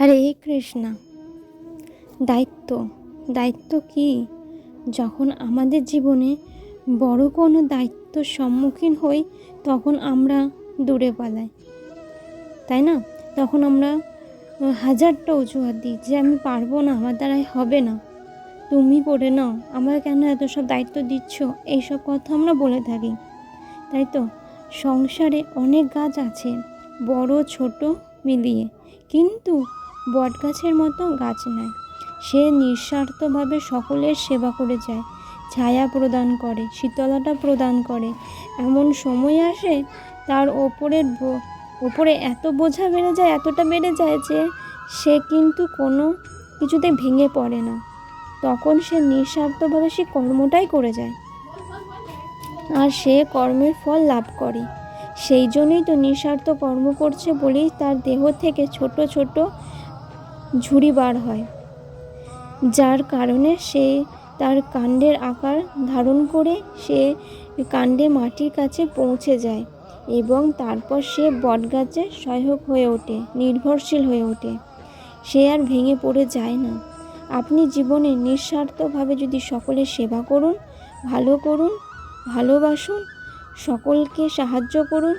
হরে কৃষ্ণ। দায়িত্ব দায়িত্ব কি? যখন আমাদের জীবনে বড় কোনো দায়িত্বর সম্মুখীন হই, তখন আমরা দূরে পালাই। তাই না? তখন আমরা হাজারটা অজুহাত দিই যে আমি পারব না, আমার দ্বারাই হবে না। তুমি করে নাও, আমার কেন এত সব দায়িত্ব দিচ্ছ? এইসব কথা আমরা বলে থাকি। তাই তো? সংসারে অনেক গাছ আছে, বড়, ছোট, মিলিয়ে। কিন্তু বটগাছের মতো গাছ নয়। সে নিঃস্বার্থভাবে সকলের সেবা করে যায়, ছায়া প্রদান করে, শীতলতা প্রদান করে। এমন সময় আসে তার ওপরের ওপরে এত বোঝা বেড়ে যায়, এতটা বেড়ে যায় যে সে কিন্তু কোনো কিছুতে ভেঙে পড়ে না। তখন সে নিঃস্বার্থভাবে সে কর্মটাই করে যায়। আর সে কর্মের ফল লাভ করে। সেই জন্যই তো নিঃস্বার্থ কর্ম করছে বলেই তার দেহ থেকে ছোট ছোট ঝুড়ি বার হয়। যার কারণে সে তার কাণ্ডের আকার ধারণ করে সে কাণ্ডে মাটির কাছে পৌঁছে যায় এবং তারপর সে বটগাছে সহায়ক হয়ে ওঠে, নির্ভরশীল হয়ে ওঠে। সে আর ভেঙে পড়ে যায় না। আপনি জীবনে নিঃস্বার্থভাবে যদি সকলের সেবা করুন, ভালো করুন, ভালোবাসুন, সকলকে সাহায্য করুন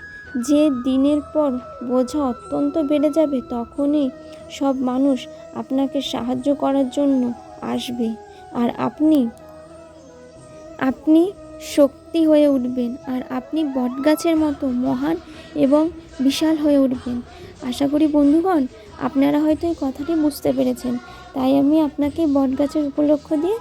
যে দিনের পর বোঝা অত্যন্ত বেড়ে যাবে, তখনই সব মানুষ আপনাকে সাহায্য করার জন্য আসবে। আর আপনি আপনি শক্তি হয়ে উঠবেন আর আপনি বটগাছের মতো মহান এবং বিশাল হয়ে উঠবেন। আশা করি বন্ধুগণ, আপনারা হয়তো এই কথাটি বুঝতে পেরেছেন। তাই আমি আপনাকে বটগাছের উপলক্ষ দিয়ে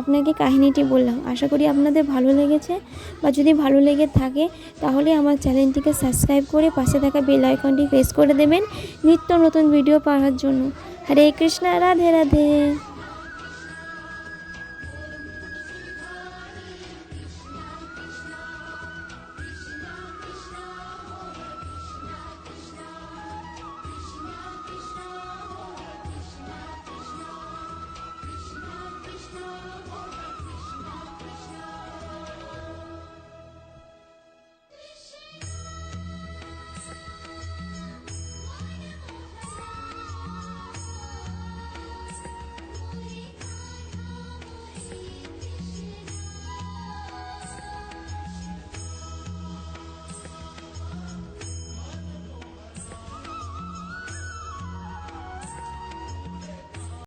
আপনাকে কাহিনীটি বললাম। আশা করি আপনাদের ভালো লেগেছে বা যদি ভালো লেগে থাকে তাহলে আমার চ্যানেলটিকে সাবস্ক্রাইব করে পাশে থাকা বেল আইকনটি প্রেস করে দেবেন। নিত্য নতুন ভিডিও পাওয়ার জন্য। হরে কৃষ্ণ, রাধে রাধে।